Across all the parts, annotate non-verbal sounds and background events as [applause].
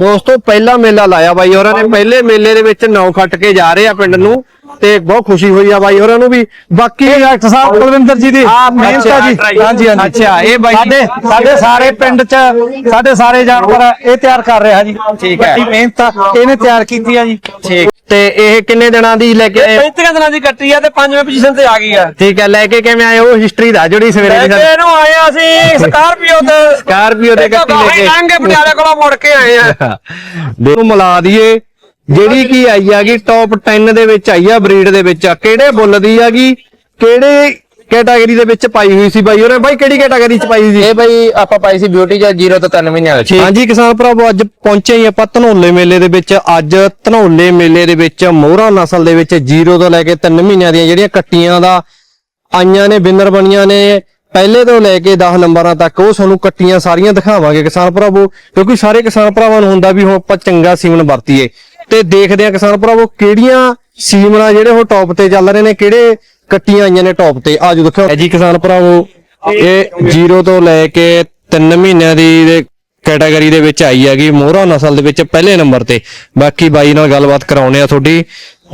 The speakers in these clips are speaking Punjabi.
ਦੋਸਤੋ ਪਹਿਲਾ ਮੇਲਾ ਲਾਇਆ ਬਾਈ ਹੋਰਾਂ ਨੇ ਪਹਿਲੇ ਮੇਲੇ ਦੇ ਵਿੱਚ ਨੌ ਖੱਟ ਕੇ ਜਾ ਰਹੇ ਆ ਪਿੰਡ ਨੂੰ ਤੇ ਬਹੁਤ ਖੁਸ਼ੀ ਹੋਈ ਆ ਬਾਈ ਹੋਰਾਂ ਨੂੰ ਵੀ। ਬਾਕੀ ਡਾਕਟਰ ਸਾਹਿਬ ਕੁਲਵਿੰਦਰ ਜੀ ਦੀ ਮਿਹਨਤ ਆ ਜੀ। ਹਾਂਜੀ ਹਾਂਜੀ। ਅੱਛਾ ਇਹ ਬਾਈ ਸਾਡੇ ਸਾਡੇ ਸਾਰੇ ਪਿੰਡ ਚ ਸਾਡੇ ਸਾਰੇ ਜਾਨਵਰ ਇਹ ਤਿਆਰ ਕਰ ਰਿਹਾ ਜੀ। ਠੀਕ ਹੈ। ਮਿਹਨਤ ਆ ਇਹਨੇ ਤਿਆਰ ਕੀਤੀ ਆ ਜੀ। ਠੀਕ ਤੇ ਇਹ ਕਿੰਨੇ ਦਿਨਾਂ ਦੀ ਲੈ ਕੇ ਆਏ? 35 ਦਿਨਾਂ ਦੀ ਕੱਟੀ ਆ ਤੇ ਪੰਜਵੇਂ ਪੋਜੀਸ਼ਨ ਤੇ ਆ ਗਈ ਆ। ਠੀਕ ਹੈ ਲੈ ਕੇ ਕਿਵੇਂ ਆਏ ਉਹ ਹਿਸਟਰੀ ਦਾ ਜਿਹੜੀ ਸਵੇਰੇ ਦੀ ਕੇ ਇਹਨੂੰ ਆਏ ਆ ਅਸੀਂ ਸਕਾਰਪੀਓ ਤੇ ਸਕਾਰਪੀਓ ਦੇ ਗੱਟੀ ਲੈ ਕੇ। ਲੰਘੇ ਪਟਿਆਲੇ ਕੋਲੋਂ ਮੁੜ ਕੇ ਆਏ ਆ। [laughs] ਦੇਖੋ ਮਿਲਾ ਦਈਏ। ਜਿਹੜੀ ਕੀ ਆਈ ਹੈਗੀ ਟੌਪ 10 ਦੇ ਵਿੱਚ ਆਈ ਆ ਬਰੀਡ ਦੇ ਵਿੱਚ ਕਿਹੜੇ ਬੁੱਲ ਦੀ ਹੈਗੀ ਕਿਹੜੇ ਕੈਟਾਗਰੀ ਦੇ ਵਿੱਚ ਪਾਈ ਹੋਈ ਸੀ ਬਾਈ ਉਹਨੇ ਬਾਈ ਕਿਹੜੀ ਕੈਟਾਗਰੀ ਚ ਪਾਈ ਸੀ? ਇਹ ਬਈ ਆਪਾਂ ਪਾਈ ਸੀ ਬਿਊਟੀ ਜਾਂ 0 ਤੋਂ 3 ਮਹੀਨਿਆਂ ਵਿੱਚ। ਹਾਂਜੀ ਕਿਸਾਨ ਭਰਾਵੋ ਅੱਜ ਪਹੁੰਚੇ ਹੀ ਆਪਾਂ ਧਨੌਲੇ ਮੇਲੇ ਦੇ ਵਿੱਚ। ਅੱਜ ਧਨੌਲੇ ਮੇਲੇ ਦੇ ਵਿੱਚ ਮੋਹਰਾ ਨਸਲ ਦੇ ਵਿੱਚ 0 ਤੋਂ ਲੈ ਕੇ 3 ਮਹੀਨਿਆਂ ਦੀਆਂ ਜਿਹੜੀਆਂ ਕੱਟੀਆਂ ਦਾ ਆਈਆਂ ਨੇ ਬਿੰਨਰ ਬਣੀਆਂ ਨੇ ਪਹਿਲੇ ਤੋਂ ਲੈ ਕੇ 10 ਨੰਬਰਾਂ ਤੱਕ ਉਹ ਤੁਹਾਨੂੰ ਕੱਟੀਆਂ ਸਾਰੀਆਂ ਦਿਖਾਵਾਂਗੇ ਕਿਸਾਨ ਭਰਾਵੋ। ਕਿਉਂਕਿ ਸਾਰੇ ਕਿਸਾਨ ਭਰਾਵਾਂ ਨੂੰ ਹੁੰਦਾ ਵੀ ਹੁਣ ਆਪਾਂ ਚੰਗਾ ਸੀਮਨ ਵਰਤੀਏ। ਤੇ ਦੇਖਦੇ ਆ ਕਿਸਾਨ ਭਰਾਵੋ ਕਿਹੜੀਆਂ ਸੀਮਨਾਂ ਜਿਹੜੇ ਉਹ ਟੌਪ ਤੇ ਚੱਲ ਰਹੇ ਨੇ ਕਿਹੜੇ ਕੱਟੀਆਂ ਆਈਆਂ ਨੇ ਟੌਪ ਤੇ। ਆਜੋ ਦੇਖੋ ਜੀ ਕਿਸਾਨ ਭਰਾਵੋ ਇਹ 0 ਤੋਂ ਲੈ ਕੇ 3 ਮਹੀਨਿਆਂ ਦੀ ਕੈਟਾਗਰੀ ਦੇ ਵਿੱਚ ਆਈ ਹੈਗੀ ਮੋਹਰਾ ਨਸਲ ਦੇ ਵਿੱਚ ਪਹਿਲੇ ਨੰਬਰ ਤੇ। ਬਾਕੀ ਬਾਈ ਨਾਲ ਗੱਲਬਾਤ ਕਰਾਉਣੇ ਆ ਤੁਹਾਡੀ।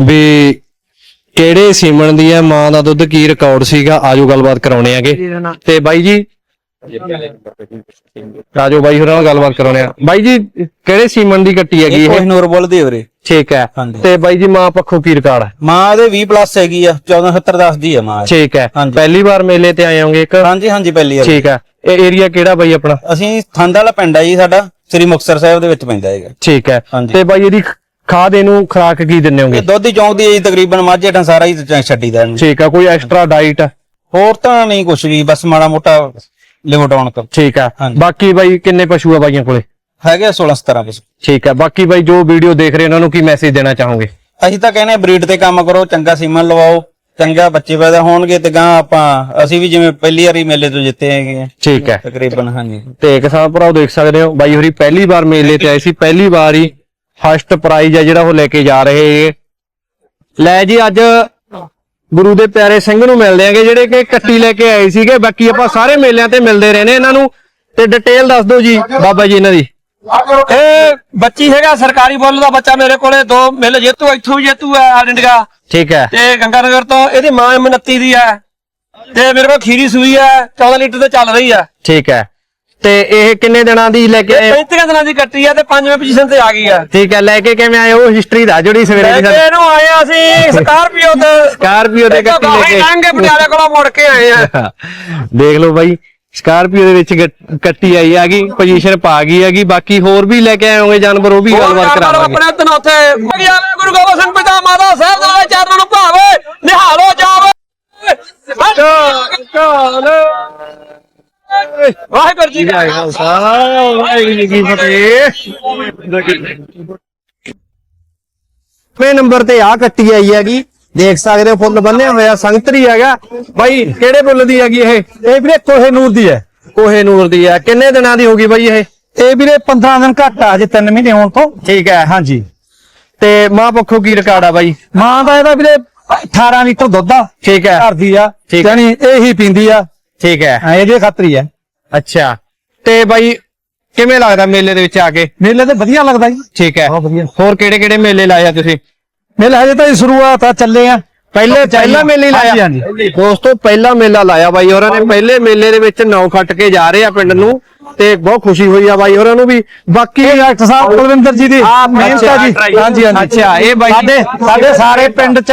ਵੀ ਕਿਹੜੇ ਸੀਮਨ ਦੀ ਹੈ ਮਾਂ ਦਾ ਦੁੱਧ ਕੀ ਰਿਕਾਰਡ ਸੀਗਾ ਆਜੋ ਗੱਲਬਾਤ ਕਰਾਉਣੇ ਆਗੇ। ਤੇ ਬਾਈ ਜੀ ਆਜੋ ਬਾਈ ਹੋਰਾਂ ਨਾਲ ਗੱਲਬਾਤ ਕਰਾਉਣੇ ਆ ਬਾਈ ਜੀ ਕਿਹੜੇ ਸੀਮਨ ਦੀ ਕੱਟੀ ਹੈਗੀ ਇਹ ਕੋਹਿਨੂਰ ਬੋਲਦੀ ਵੀਰੇ। ਠੀਕ ਹੈ। ਤੇ ਬਾਈ ਜੀ ਮਾਂ ਪੱਖੋਂ ਕੀ ਰਿਕਾਰਡ ਹੈ? ਮਾਂ ਇਹਦੇ 20 ਪਲੱਸ ਹੈਗੀ ਆ 1470 ਦੱਸਦੀ ਆ ਮਾਂ ਠੀਕ ਹੈ। ਹਾਂਜੀ। ਪਹਿਲੀ ਵਾਰ ਮੇਲੇ ਤੇ ਆਏ ਹੋਗੇ ਇੱਕ? ਹਾਂਜੀ ਹਾਂਜੀ ਪਹਿਲੀ ਵਾਰ। ਠੀਕ ਹੈ। ਇਹ ਏਰੀਆ ਕਿਹੜਾ ਬਾਈ ਆਪਣਾ? ਅਸੀਂ ਥੰਦ ਵਾਲਾ ਪਿੰਡ ਆ ਜੀ ਸਾਡਾ ਸ੍ਰੀ ਮੁਕਤਸਰ ਸਾਹਿਬ ਦੇ ਵਿੱਚ ਪੈਂਦਾ ਹੈਗਾ। ਠੀਕ ਹੈ। ਤੇ ਬਾਈ ਇਹਦੀ ਖਾਦ ਇਹਨੂੰ ਖੁਰਾਕ ਕੀ ਦਿੰਦੇ ਹੋਗੇ? ਇਹ ਦੁੱਧ ਦੀ ਚੌਂਕ ਦੀ ਜੀ ਤਕਰੀਬਨ ਮਾਝੇ ਟਾਂ ਸਾਰਾ ਹੀ ਛੱਡੀਦਾ ਇਹਨੂੰ। ਠੀਕ ਹੈ ਕੋਈ ਐਕਸਟਰਾ ਡਾਈਟ ਹੋਰ ਤਾਂ ਨਹੀਂ ਕੁਛ ਵੀ ਬਸ ਮਾੜਾ ਮੋਟਾ ਲਿਮਟ ਆਉਣ ਕਰ ਠੀਕ ਹੈ ਹਾਂਜੀ। ਬਾਕੀ ਬਾਈ ਕਿੰਨੇ ਪਸ਼ੂ ਆ ਬਾਈਆਂ ਕੋਲੇ? ਹੈਗੇ 16 17 ਬਸ ਠੀਕ ਹੈ ਬਾਕੀ ਬਾਈ ਜੋ ਵੀਡੀਓ ਦੇਖ ਰਹੇ ਉਹਨਾਂ ਨੂੰ ਕੀ ਮੈਸੇਜ ਦੇਣਾ ਚਾਹੋਗੇ? ਅਸੀਂ ਤਾਂ ਕਹਿੰਦੇ ਬਰੀਡ ਤੇ ਕੰਮ ਕਰੋ ਚੰਗਾ ਸੀਮਨ ਲਵਾਓ ਚੰਗਾ ਬੱਚੇ ਪੈਦਾ ਹੋਣਗੇ ਤੇ ਗਾਂ ਆਪਾਂ ਅਸੀਂ ਵੀ ਜਿਵੇਂ ਪਹਿਲੀ ਵਾਰੀ ਮੇਲੇ ਤੋਂ ਜਿੱਤੇ ਹੈਗੇ ਆ। ਠੀਕ ਹੈ ਤਕਰੀਬਨ ਹਾਂਜੀ। ਤੇ ਕਿਸਾਨ ਭਰਾਓ ਦੇਖ ਸਕਦੇ ਹੋ ਬਾਈ ਹੋਰੀ ਪਹਿਲੀ ਵਾਰ ਮੇਲੇ ਤੇ ਆਏ ਸੀ ਪਹਿਲੀ ਵਾਰ ਹੀ ਫਸਟ ਪ੍ਰਾਈਜ਼ ਆ ਜਿਹੜਾ ਉਹ ਲੈ ਕੇ ਜਾ ਰਹੇ ਹੈਗੇ। ਲੈ ਜੀ ਅੱਜ ਗੁਰੂ ਦੇ ਪਿਆਰੇ ਸਿੰਘ ਨੂੰ ਮਿਲਦੇ ਆਂਗੇ ਜਿਹੜੇ ਕਿ ਕੱਟੀ ਲੈ ਕੇ ਆਏ ਸੀਗੇ। ਬਾਕੀ ਆਪਾਂ ਸਾਰੇ ਮੇਲਿਆਂ ਤੇ ਮਿਲਦੇ ਰਹੇ ਨੇ ਇਹਨਾਂ ਨੂੰ। ਤੇ ਡਿਟੇਲ ਦੱਸ ਦਿਓ ਜੀ ਬਾਬਾ ਜੀ ਇਹਨਾਂ ਦੀ। ਇਹ ਬੱਚੀ ਹੈਗਾ ਸਰਕਾਰੀ ਬੁੱਲ ਦਾ ਬੱਚਾ ਮੇਰੇ ਕੋਲੇ ਦੋ ਮਿਲ ਜੇਤੂ ਇੱਥੋਂ ਵੀ ਜੇਤੂ ਹੈ ਆਡਿੰਡਗਾ ਠੀਕ ਹੈ। ਤੇ ਗੰਗਾਨਗਰ ਤੋਂ ਇਹਦੀ ਮਾਂ 29 ਦੀ ਹੈ। ਤੇ ਮੇਰੇ ਕੋਲ ਖੀਰੀ ਸੂਈ ਹੈ 14 ਲੀਟਰ ਤੇ ਚੱਲ ਰਹੀ ਹੈ। ਠੀਕ ਹੈ। ਤੇ ਇਹ ਕਿੰਨੇ ਦਿਨਾਂ ਦੀ ਲੈ ਕੇ ਆਏ? 35 ਦਿਨਾਂ ਦੀ ਕੱਟੀ ਆ ਤੇ ਪੰਜਵੇਂ ਪੋਜੀਸ਼ਨ ਤੇ ਆ ਗਈ ਆ। ਠੀਕ ਹੈ ਲੈ ਕੇ ਕਿਵੇਂ ਆਏ? ਉਹ ਹਿਸਟਰੀ ਦਾ ਜਿਹੜੀ ਸਵੇਰੇ ਦੀ ਕੇ ਇਹਨੂੰ ਆਏ ਆ ਅਸੀਂ ਸਕਾਰਪੀਓ ਤੇ ਸਕਾਰਪੀਓ ਦੇ ਗੱਟੀ ਲੈ ਕੇ। ਲੰਘੇ ਪਟਿਆਲੇ ਕੋਲੋਂ ਮੁੜ ਕੇ ਆਏ ਆ। [laughs] ਦੇਖ ਲਓ ਬਾਈ ਸਕਾਰਪੀਓ ਦੇ ਵਿੱਚ ਗੱਟ- ਕੱਟੀ ਆਈ ਹੈਗੀ ਪੋਜੀਸ਼ਨ ਪਾ ਗਈ ਹੈਗੀ ਬਾਕੀ ਹੋਰ ਵੀ ਲੈ ਕੇ ਆਏ ਹੋਗੇ ਜਾਨਵਰ ਉਹ ਵੀ ਗੱਲਬਾਤ ਕਰਾਵਾਂਗੇ। ਆਪਣੇ ਤਨ ਉੱਥੇ ਜਾਵੇ ਗੁਰੂ ਗੋਬਿੰਦ ਸਿੰਘ ਪਿਤਾ ਮਾਤਾ ਸਾਹਿਬ ਦੇ ਚਰਨਾਂ ਨੂੰ ਭਾਵੇ ਨਿਹਾਲੋ ਜਾਵੇ। ਵਾਹਿਗੁਰੂ ਜੀ ਕਾ ਖਾਲਸਾ। ਵਾਹਿਗੁਰੂ ਜੀ ਕੀ ਫਤਿਹ। ਵੇ ਨੰਬਰ ਤੇ ਆ ਕੱਟੀ ਆਈ ਹੈਗੀ। ਦੇਖ ਸਕਦੇ ਹੋ ਫੁੱਲ ਬੰਨਿਆ ਹੋਇਆ ਸੰਗਤਰੀ ਹੈਗਾ। ਬਾਈ ਕਿਹੜੇ ਫੁੱਲ ਦੀ ਹੈਗੀ ਇਹ? ਇਹ ਵੀਰੇ ਕੋਹੇ ਨੂਰ ਦੀ ਹੈ। ਕੋਹੇ ਨੂਰ ਦੀ ਹੈ। ਕਿੰਨੇ ਦਿਨਾਂ ਦੀ ਹੋਗੀ ਬਾਈ ਇਹ? ਇਹ ਵੀਰੇ 15 ਦਿਨ ਘੱਟ ਆ ਜੇ 3 ਮਹੀਨੇ ਹੋਣ ਤੋਂ। ਠੀਕ ਹੈ ਹਾਂਜੀ। ਤੇ ਮਾਂ ਪੱਖੋਂ ਕੀ ਰਿਕਾਰਡ ਆ ਬਾਈ? ਮਾਂ ਦਾ ਇਹਦਾ ਵੀਰੇ 18 ਲੀਟਰ ਦੁੱਧ ਆ। ਠੀਕ ਹੈ। ਘਰ ਦੀ ਆ। ਠੀਕ। ਯਾਨੀ ਇਹ ਹੀ ਪੀਂਦੀ ਆ। ਠੀਕ ਹੈ। ਹਾਂ, ਇਹਦੇ ਖਾਤਰੀ ਆ ਅੱਛਾ। ਤੇ ਬਾਈ ਕਿਵੇਂ ਲੱਗਦਾ ਮੇਲੇ ਦੇ ਵਿੱਚ ਆ ਕੇ? ਮੇਲੇ ਤੇ ਵਧੀਆ ਲੱਗਦਾ ਜੀ। ਠੀਕ ਹੈ। ਬਹੁਤ ਵਧੀਆ। ਹੋਰ ਕਿਹੜੇ ਕਿਹੜੇ ਮੇਲੇ ਲਾਇਆ ਤੁਸੀਂ? ਮੇਲਾ ਹਜੇ ਤਾਂ ਜੀ ਸ਼ੁਰੂਆਤ ਆ ਚੱਲੇ ਆ। ਪਹਿਲੇ ਪਹਿਲਾ ਮੇਲੇ ਲਾਇਆ। ਹਾਂਜੀ। ਦੋਸਤੋ ਪਹਿਲਾ ਮੇਲਾ ਲਾਇਆ ਬਾਈ ਹੋਰਾਂ ਨੇ। ਪਹਿਲੇ ਮੇਲੇ ਦੇ ਵਿੱਚ ਨੌ ਖੱਟ ਕੇ ਜਾ ਰਹੇ ਆ ਪਿੰਡ ਨੂੰ ਤੇ ਬਹੁਤ ਖੁਸ਼ੀ ਹੋਈ ਆ ਬਾਈ ਹੋਰਾਂ ਨੂੰ ਵੀ। ਬਾਕੀ ਇਹ ਡਾਕਟਰ ਸਾਹਿਬ ਕੁਲਵਿੰਦਰ ਜੀ ਦੀ ਮਿਹਨਤ ਆ ਜੀ। ਹਾਂਜੀ ਹਾਂਜੀ। ਅੱਛਾ, ਇਹ ਬਾਈ- ਸਾਡੇ ਸਾਡੇ ਸਾਰੇ ਪਿੰਡ ਚ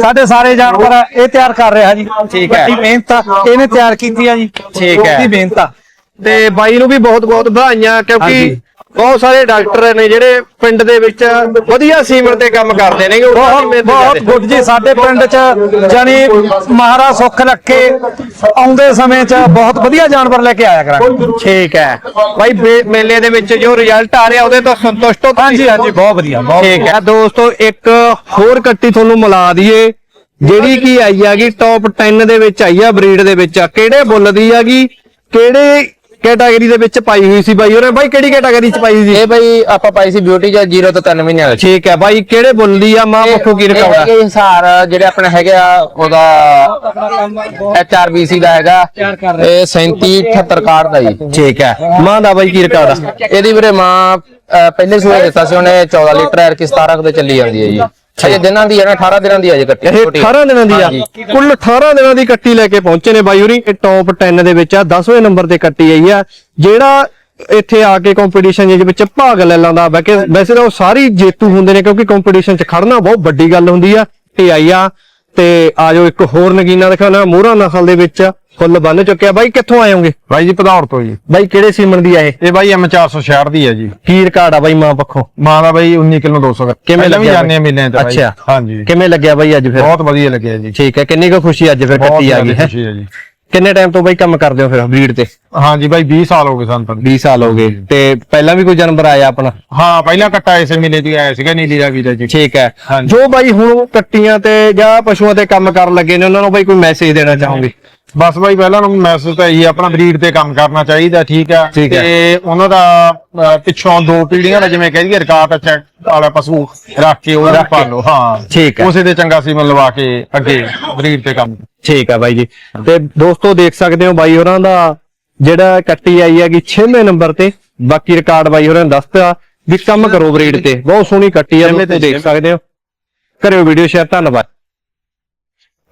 ਸਾਡੇ ਸਾਰੇ ਜਾਨਵਰ ਇਹ ਤਿਆਰ ਕਰ ਰਿਹਾ ਜੀ। ਠੀਕ ਹੈ। ਵੱਡੀ ਮਿਹਨਤ ਆ। ਇਹਨੇ ਤਿਆਰ ਕੀਤੀ ਆ ਜੀ। ਠੀਕ ਹੈ। ਉਹਦੀ ਮਿਹਨਤ ਆ। ਤੇ ਬਾਈ ਨੂੰ ਵੀ ਬਹੁਤ ਬਹੁਤ ਵਧਾਈਆਂ ਕਿਉਂਕਿ ਹਾਂਜੀ। ਬਹੁਤ ਸਾਰੇ ਡਾਕਟਰ ਨੇ ਜਿਹੜੇ ਪਿੰਡ ਦੇ ਵਿੱਚ ਵਧੀਆ ਸੀਮਨ ਤੇ ਕੰਮ ਕਰਦੇ ਨੇ ਬਹੁਤ ਬਹੁਤ। ਗੁੱਡ ਜੀ ਸਾਡੇ ਪਿੰਡ ਚ ਜਾਨੀ ਮਹਾਰਾਜ ਸੁੱਖ ਰੱਖੇ ਆਉਂਦੇ ਸਮੇਂ ਚ ਬਹੁਤ ਵਧੀਆ ਜਾਨਵਰ ਲੈ ਕੇ ਆਇਆ ਕਰਾਂਗੇ। ਠੀਕ ਹੈ। ਬਾਈ ਬੇ- ਮੇਲੇ ਦੇ ਵਿੱਚ ਜੋ ਰਿਜ਼ਲਟ ਆ ਰਿਹਾ ਉਹਦੇ ਤੋਂ ਸੰਤੁਸ਼ਟ ਹੋ? ਹਾਂਜੀ ਹਾਂਜੀ ਬਹੁਤ ਵਧੀਆ ਬਹੁਤ ਠੀਕ ਹੈ। ਦੋਸਤੋ ਇੱਕ ਹੋਰ ਕੱਟੀ ਤੁਹਾਨੂੰ ਮਿਲਾ ਦਈਏ ਜਿਹੜੀ ਕੀ ਆਈ ਹੈਗੀ ਟੌਪ 10 ਦੇ ਵਿੱਚ ਆਈ ਆ ਬਰੀਡ ਦੇ ਵਿੱਚ ਕਿਹੜੇ ਬੁੱਲ ਦੀ ਹੈਗੀ ਕਿਹੜੇ ਕੈਟਾਗਰੀ ਦੇ ਵਿੱਚ ਪਾਈ ਹੋਈ ਸੀ ਬਾਈ ਉਹਨੇ ਬਾਈ ਕਿਹੜੀ ਕੈਟਾਗਰੀ ਚ ਪਾਈ ਸੀ? ਇਹ ਬਾਈ ਆਪਾਂ ਪਾਈ ਸੀ ਬਿਊਟੀ ਚ 0 ਤੋਂ 3 ਮਹੀਨਿਆਂ ਵਾਲੀ ਠੀਕ ਹੈ ਬਾਈ ਕਿਹੜੇ ਬੁੱਲ ਦੀ ਆ? ਮਾਂ ਪੱਖੋਂ ਕੀ ਰਿਕਾਰਡ ਆ? ਇਹ ਹਿਸਾਰ ਜਿਹੜੇ ਆਪਣੇ ਹੈਗੇ ਆ ਉਹਦਾ HRBC ਦਾ ਹੈਗਾ। ਇਹ 37 78 ਕਾਰਡ ਦਾ ਜੀ। ਠੀਕ ਹੈ। ਮਾਂ ਦਾ ਬਾਈ ਕੀ ਰਿਕਾਰਡ ਆ? ਇਹਦੀ ਵੀਰੇ ਮਾਂ ਪਹਿਲੇ ਸੂਏ ਦਿੱਤਾ ਸੀ ਉਹਨੇ 14 ਲੀਟਰ ਐਰ ਕਿ 17 ਕੁ ਤੇ ਚੱਲੀ ਜਾਂਦੀ ਹੈ ਜੀ। ਅਜੇ ਦਿਨਾਂ ਦੀ ਹੈ ਨਾ 18 ਦਿਨਾਂ ਦੀ ਹੈ ਜੀ ਕੱਟੀ ਇਹ 18 ਦਿਨਾਂ ਦੀ ਆ। ਕੁੱਲ 18 ਦਿਨਾਂ ਦੀ ਕੱਟੀ ਲੈ ਕੇ ਪਹੁੰਚੇ ਨੇ ਬਾਈ ਹੋਰੀ। ਇਹ ਟੌਪ 10 ਦੇ ਵਿੱਚ ਆ 10ਵੇਂ ਨੰਬਰ ਤੇ ਕੱਟੀ ਆਈ ਆ। ਜਿਹੜਾ ਇੱਥੇ ਆ ਕੇ ਕੰਪੀਟੀਸ਼ਨ ਦੇ ਵਿੱਚ ਭਾਗ ਲੈ ਲੈਂਦਾ ਵੈਸੇ ਵੈਸੇ ਤਾਂ ਉਹ ਸਾਰੀ ਜੇਤੂ ਹੁੰਦੇ ਨੇ ਕਿਉਂਕਿ ਕੰਪੀਟੀਸ਼ਨ 'ਚ ਖੜਨਾ ਬਹੁਤ ਵੱਡੀ ਗੱਲ ਹੁੰਦੀ ਆ। ਤੇ ਆਈ ਆ ਤੇ ਆਜੋ ਇੱਕ ਹੋਰ ਨਗੀਨਾ ਦਿਖਾਣਾ ਮੋਹਰਾ ਨਸਲ ਦੇ ਵਿੱਚ। ਫੁੱਲ ਬੰਨ ਚੁੱਕਿਆ ਬਾਈ ਕਿੱਥੋਂ ਆਏ ਹੋਗੇ? ਬਾਈ ਜੀ ਪਧੌੜ ਤੋਂ ਜੀ। ਬਾਈ ਕਿਹੜੇ ਸੀਮਨ ਦੀ ਆ ਇਹ? ਬਾਈ M466 ਦੀ ਹੈ ਜੀ। ਕੀ ਰਿਕਾਰਡ ਆ ਬਾਈ ਮਾਂ ਪੱਖੋਂ? ਮਾਂ ਦਾ ਬਾਈ 19 ਕਿਲੋ 200 ਗ੍ਰਾਮ ਕਿਵੇਂ ਲੱਗਿਆ ਜਾਂਦੇ ਆ? ਮੇਲਿਆਂ ਤੇ ਬਾਈ। ਅੱਛਾ। ਹਾਂਜੀ। ਕਿਵੇਂ ਲੱਗਿਆ ਬਾਈ ਅੱਜ ਫਿਰ? ਬਹੁਤ ਵਧੀਆ ਲੱਗਿਆ ਜੀ। ਠੀਕ ਹੈ ਕਿੰਨੀ ਕੁ ਖੁਸ਼ੀ ਅੱਜ ਫਿਰ ਕੱਟੀ ਆ ਗਈ ਹੈ? ਖੁਸ਼ੀ ਹੈ ਜੀ। ਕਿੰਨੇ ਟਾਈਮ ਤੋਂ ਬਾਈ ਕੰਮ ਕਰਦੇ ਹੋ ਫਿਰ ਬਰੀਡ ਤੇ? ਹਾਂਜੀ ਬਾਈ 20 ਸਾਲ ਹੋ ਗਏ ਸਾਨੂੰ ਤਾਂ। 20 ਸਾਲ ਹੋ ਗਏ। ਤੇ ਪਹਿਲਾਂ ਵੀ ਕੋਈ ਜਾਨਵਰ ਆਇਆ ਆਪਣਾ? ਹਾਂ ਪਹਿਲਾਂ ਕੱਟਾ ਇਸੇ ਮੇਲੇ ਤੇ ਆਇਆ ਸੀਗਾ ਨੀਲੀ ਦਾ ਜੀ। ਠੀਕ ਹੈ। ਜੋ ਬਾਈ ਹੁਣ ਕੱਟੀਆਂ ਤੇ ਜਾਂ ਪਸ਼ੂਆਂ ਤੇ ਕੰਮ ਕਰਨ ਲੱਗੇ ਨੇ ਉਹਨਾਂ ਨੂੰ ਬਾਈ ਕੋਈ ਮੈਸੇਜ ਦੇਣਾ ਚਾਹੋਗੇ? ਬਸ ਬਾਈ ਪਹਿਲਾਂ ਨੂੰ ਮੈਸੇਜ ਤਾਂ ਇਹੀ ਆ, ਆਪਣਾ ਬਰੀਡ ਤੇ ਕੰਮ ਕਰਨਾ ਚਾਹੀਦਾ ਠੀਕ ਆ। ਠੀਕ ਹੈ। ਤੇ ਉਹਨਾਂ ਦਾ ਅਹ, ਪਿੱਛੋਂ ਦੋ ਪੀੜ੍ਹੀਆਂ ਦਾ ਜਿਵੇਂ ਕਹਿ ਦਈਏ ਰਿਕਾਰਡ ਚੈੱਕ ਵਾਲਾ ਪਸ਼ੂ ਰੱਖ ਕੇ ਉਹ ਪਾਲੋ ਹਾਂ। ਠੀਕ ਹੈ। ਉਸੇ ਦੇ ਚੰਗਾ ਸੀਮਨ ਲਵਾ ਕੇ ਅੱਗੇ ਬਰੀਡ ਤੇ ਕੰਮ। ਠੀਕ ਹੈ ਬਾਈ ਜੀ। ਤੇ ਦੋਸਤੋ ਦੇਖ ਸਕਦੇ ਹੋ ਬਾਈ ਹੋਰਾਂ ਦਾ ਜਿਹੜਾ ਕੱਟੀ ਆਈ ਹੈਗੀ 6ਵੇਂ ਨੰਬਰ ਤੇ ਬਾਕੀ ਰਿਕਾਰਡ ਬਾਈ ਹੋਰਾਂ ਨੇ ਦੱਸਤਾ ਵੀ ਕੰਮ ਕਰੋ ਬਰੀਡ ਤੇ। ਬਹੁਤ ਸੋਹਣੀ ਕੱਟੀ ਆ ਛੇਵੇਂ ਤੇ ਦੋਸਤੋ ਦੇਖ ਛੇਵੇਂ। ਸਕਦੇ ਹੋ। ਕਰਿਓ ਵੀਡੀਓ ਸ਼ੇਅਰ ਧੰਨਵਾਦ।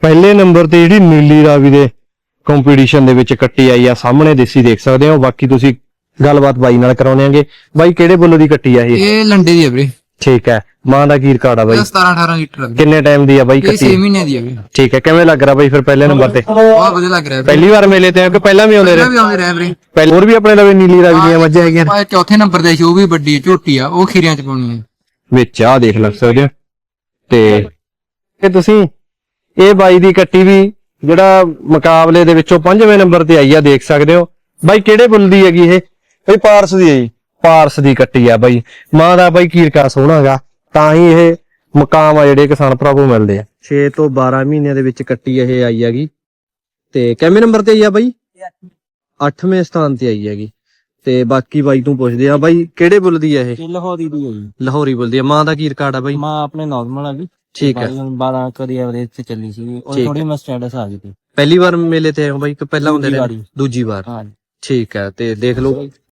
ਪਹਿਲੇ ਨੰਬਰ ਤੇ ਜਿਹੜੀ ਨੀਲੀ ਰਾਵੀ ਦੇ ਕੰਪੀਟੀਸ਼ਨ ਦੇ ਵਿੱਚ ਕੱਟੀ ਆਈ ਆ ਸਾਹਮਣੇ ਦੇਸੀ ਦੇਖ ਸਕਦੇ ਹੋ। ਬਾਕੀ ਤੁਸੀਂ ਗੱਲਬਾਤ ਬਾਈ ਨਾਲ ਕਰਾਉਣੇ ਆਂਗੇ। ਬਾਈ ਕਿਹੜੇ ਬੁੱਲ ਦੀ ਕੱਟੀ ਆ ਇਹ? ਇਹ ਲੰਡੇ ਦੀ ਹੈ ਵੀਰੇ। ਠੀਕ ਹੈ। ਮਾਂ ਦਾ ਕੀ ਰਿਕਾਰਡ ਆ ਬਾਈ? ਇਹ 17 18 ਲੀਟਰ ਹੈ ਕਿੰਨੇ ਟਾਈਮ ਦੀ ਆ ਬਾਈ ਇਹ 6 ਕੱਟੀ ਮਹੀਨੇ ਦੀ ਹੈ ਵੀਰੇ। ਠੀਕ ਹੈ। ਕਿਵੇਂ ਲੱਗ ਰਿਹਾ ਬਾਈ ਫਿਰ ਪਹਿਲੇ ਨੰਬਰ ਤੇ? ਬਹੁਤ ਵਧੀਆ ਲੱਗ ਰਿਹਾ ਪਹਿਲੀ ਵਾਰ ਮੇਲੇ ਤੇ ਆ ਕਿ ਪਹਿਲਾਂ ਵੀ ਆਉਂਦੇ ਪਹਿਲਾਂ ਰਹੇ ਵੀ ਆਉਂਦੇ ਰਹੇ ਵੀਰੇ। ਪਹਿਲਾਂ ਹੋਰ ਵੀ ਆਪਣੇ ਲਵੇ ਨੀਲੀ ਰਾਵੀ ਦੀਆਂ ਮੱਝਾਂ ਹੈਗੀਆਂ ਨੇ। ਚੌਥੇ ਨੰਬਰ ਸੀ ਉਹ ਵੀ ਵੱਡੀ ਝੋਟੀ ਆ ਉਹ ਖੀਰਿਆਂ ਚ ਪਾਉਣੀ ਹੈ ਵਿੱਚ ਆ ਦੇਖ ਲੱਗ ਸਕਦੇ ਹੋ। ਤੇ ਇਹ ਤੁਸੀਂ ਇਹ ਬਾਈ ਦੀ ਕੱਟੀ ਵੀ ਜਿਹੜਾ ਮੁਕਾਬਲੇ ਦੇ ਵਿੱਚੋਂ ਪੰਜਵੇਂ ਨੰਬਰ ਤੇ ਆਈ ਆ ਦੇਖ ਸਕਦੇ ਹੋ। ਬਾਈ ਕਿਹੜੇ ਬੁੱਲ ਦੀ ਹੈਗੀ ਇਹ? ਬਈ ਪਾਰਸ ਦੀ ਹੈ ਜੀ। ਪਾਰਸ ਦੀ ਕੱਟੀ ਆ ਬਾਈ। ਮਾਂ ਦਾ ਬਾਈ ਕੀਰਕਾ ਸੋਹਣਾਗਾ ਤਾਂ ਹੀ ਇਹ ਮੁਕਾਮ ਆ ਜਿਹੜੇ ਕਿਸਾਨ ਭਰਾਵੋ ਮਿਲਦੇ ਆ। 6 ਤੋਂ 12 ਮਹੀਨਿਆਂ ਦੇ ਵਿੱਚ ਕੱਟੀ ਇਹ ਆਈ ਹੈਗੀ। ਤੇ ਕਿੰਨੇ ਨੰਬਰ ਤੇ ਆਈ ਆ ਬਾਈ? 8ਵੇਂ ਸਥਾਨ ਤੇ ਆਈ ਹੈਗੀ। ਤੇ ਬਾਕੀ ਬਾਈ ਤੋਂ ਪੁੱਛਦੇ ਆ ਬਾਈ ਕਿਹੜੇ ਬੁੱਲ ਦੀ ਆ ਇਹ? ਲਾਹੌਰੀ ਦੀ ਹੈ ਜੀ। ਲਾਹੌਰੀ ਬੁੱਲ ਦੀ ਆ। ਮਾਂ ਦਾ ਕੀ ਰਿਕਾਰਡ ਆ ਬਾਈ? ਮਾਂ ਆਪਣੇ ਨਾਰਮਲ ਆ ਗਈ ਠੀਕ ਹੈ। 12 ਕਦੀ ਐਵਰੇਜ ਤੇ ਚੱਲੀ ਸੀ ਉਹ ਥੋੜੀ ਮੈਂ ਸਟੇਟਸ ਆ ਗਈ ਸੀ ਪਹਿਲੀ ਵਾਰ ਮੇਲੇ ਤੇ ਆਏ ਹੋ ਬਾਈ? ਕਿ ਪਹਿਲਾਂ ਹੁੰਦੇ ਦੂਜੀ ਵਾਰੀ। ਦੂਜੀ ਵਾਰ। ਹਾਂ ਠੀਕ ਹੈ ਤੇ ਦੇਖ ਲਓ।